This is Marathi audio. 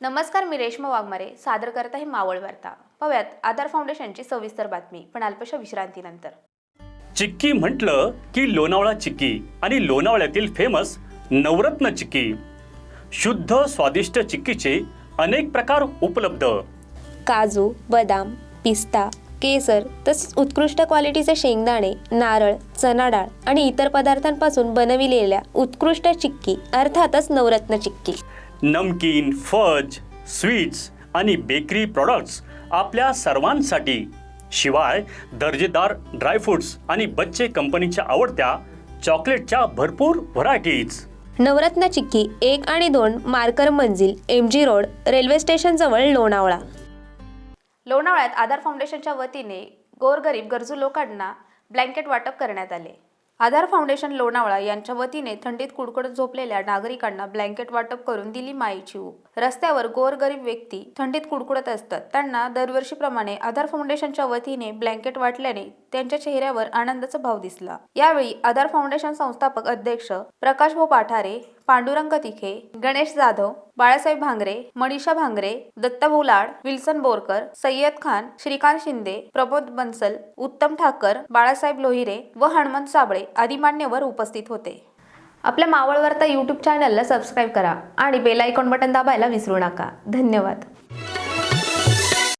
नमस्कार मी रेश्मा वाघमारे सादर करत आहे मावळ वार्ता. पाहूयात आधार फाउंडेशनची सविस्तर बातमी पण अल्पशा विश्रांतीनंतर. चिक्की म्हटलं की लोणावळा चिक्की आणि लोणावळ्यातील फेमस नवरत्न चिक्की. शुद्ध स्वादिष्ट चिक्कीचे अनेक प्रकार उपलब्ध. काजू बदाम पिस्ता केसर तसेच उत्कृष्ट क्वालिटीचे शेंगदाणे नारळ चना डाळ आणि इतर पदार्थांपासून बनविलेल्या उत्कृष्ट चिक्की अर्थातच नवरत्न चिक्की. नमकीन फज स्वीट्स आणि बेकरी प्रॉडक्ट्स आपल्या सर्वांसाठी. शिवाय दर्जेदार ड्रायफ्रुट्स आणि बच्चे कंपनीच्या आवडत्या चॉकलेटच्या भरपूर व्हरायटीज नवरत्न चिक्की एक आणि दोन marker Manzil M G road railway station जवळ लोणावळा. लोणावळ्यात आधार फाउंडेशनच्या वतीने गोरगरीब गरजू लोकांना ब्लँकेट वाटप करण्यात आले. आधार फाउंडेशन लोणावळा यांच्या वतीने थंडीत कुडकुडत झोपलेल्या नागरिकांना ब्लँकेट वाटप करून दिली माईची ऊब. रस्त्यावर गोरगरीब व्यक्ती थंडीत कुडकुडत असतात. त्यांना दरवर्षीप्रमाणे आधार फाउंडेशनच्या वतीने ब्लँकेट वाटल्याने त्यांच्या चेहऱ्यावर आनंदाचा भाव दिसला. यावेळी आधार फाउंडेशन संस्थापक अध्यक्ष प्रकाश भाऊ पाठारे पांडुरंग तिखे गणेश जाधव बाळासाहेब भांगरे मनीषा भांगरे दत्ता लाड विल्सन बोरकर सय्यद खान श्रीकांत शिंदे प्रबोध बन्सल उत्तम ठाकर बाळासाहेब लोहिरे व हनुमंत साबळे आदी मान्यवर उपस्थित होते. आपल्या मावळवार्ता यूट्यूब चॅनलला सबस्क्राईब करा आणि बेल आयकॉन बटन दाबायला विसरू नका. धन्यवाद.